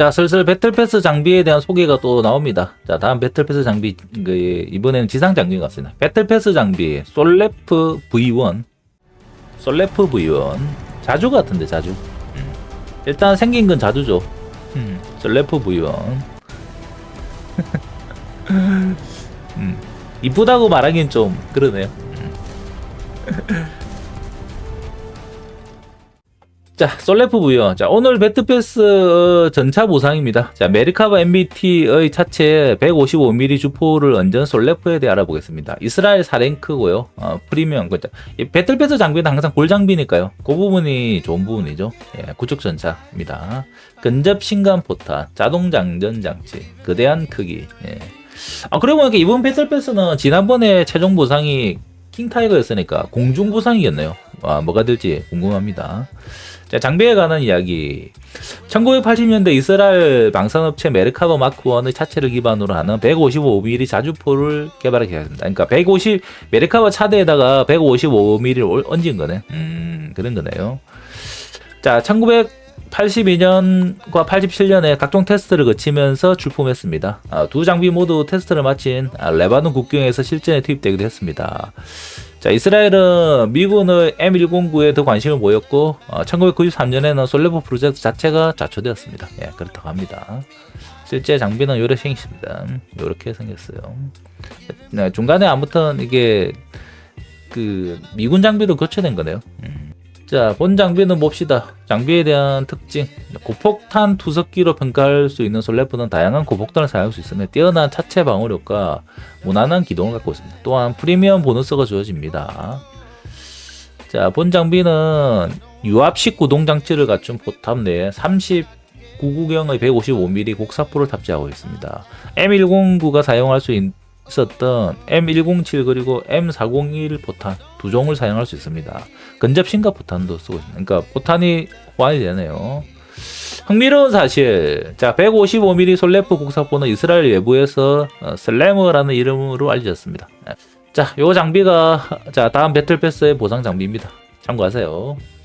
자, 슬슬 배틀패스 장비에 대한 소개가 또 나옵니다. 자, 다음 배틀패스 장비, 그, 이번에는 지상 장비 같습니다. 배틀패스 장비, 솔레프 V1. 솔레프 V1. 자주 같은데, 자주. 음. 일단 생긴 건 자주죠. 음, 솔레프 V1. 음, 이쁘다고 말하긴 좀 그러네요. 음. 자, 솔레프 부여. 자, 오늘 배트패스 어, 전차 보상입니다. 자, 메리카바 MBT의 차체에 155mm 주포를 얹은 솔레프에 대해 알아보겠습니다. 이스라엘 4랭크고요. 어, 프리미엄. 그, 이 배틀패스 장비는 항상 골 장비니까요. 그 부분이 좋은 부분이죠. 예, 구축 전차입니다. 근접 신간 포탄, 자동 장전 장치, 거대한 크기. 예. 아, 그리고 보니까 이번 배틀패스는 지난번에 최종 보상이 킹타이거였으니까 공중 보상이었네요. 아, 뭐가 될지 궁금합니다. 자, 장비에 관한 이야기. 1980년대 이스라엘 방산업체 메르카바 마크 1의 차체를 기반으로 하는 155mm 자주포를 개발하게 했습니다. 그러니까 150 메르카바 차대에다가 155mm를 얹은 거네. 음, 그런 거네요. 자, 1982년과 87년에 각종 테스트를 거치면서 출품했습니다. 아, 두 장비 모두 테스트를 마친 아, 레바논 국경에서 실전에 투입되기도 했습니다. 자, 이스라엘은 미군의 M109에 더 관심을 보였고, 어, 1993년에는 솔레프 프로젝트 자체가 자초되었습니다. 예, 그렇다고 합니다. 실제 장비는 요렇게 생겼습니다. 요렇게 생겼어요. 네, 중간에 아무튼 이게 그 미군 장비로 교체된 거네요. 음. 자, 본 장비는 봅시다. 장비에 대한 특징. 고폭탄 투석기로 평가할 수 있는 솔레프는 다양한 고폭탄을 사용할 수 있으며 뛰어난 차체 방어력과 무난한 기동을 갖고 있습니다. 또한 프리미엄 보너스가 주어집니다. 자, 본 장비는 유압식 구동 장치를 갖춘 포탑 내에 39구경의 155mm 곡사포를 탑재하고 있습니다. M109가 사용할 수 있, 있었던 M107 그리고 M401 포탄 두 종을 사용할 수 있습니다. 근접 신가 포탄도 쓰고 있습니다. 그러니까 포탄이 호환이 되네요. 흥미로운 사실. 자, 155mm 솔레프 국사포는 이스라엘 외부에서 어, 슬래머라는 이름으로 알려졌습니다. 자, 요 장비가 자, 다음 배틀 패스의 보상 장비입니다. 참고하세요.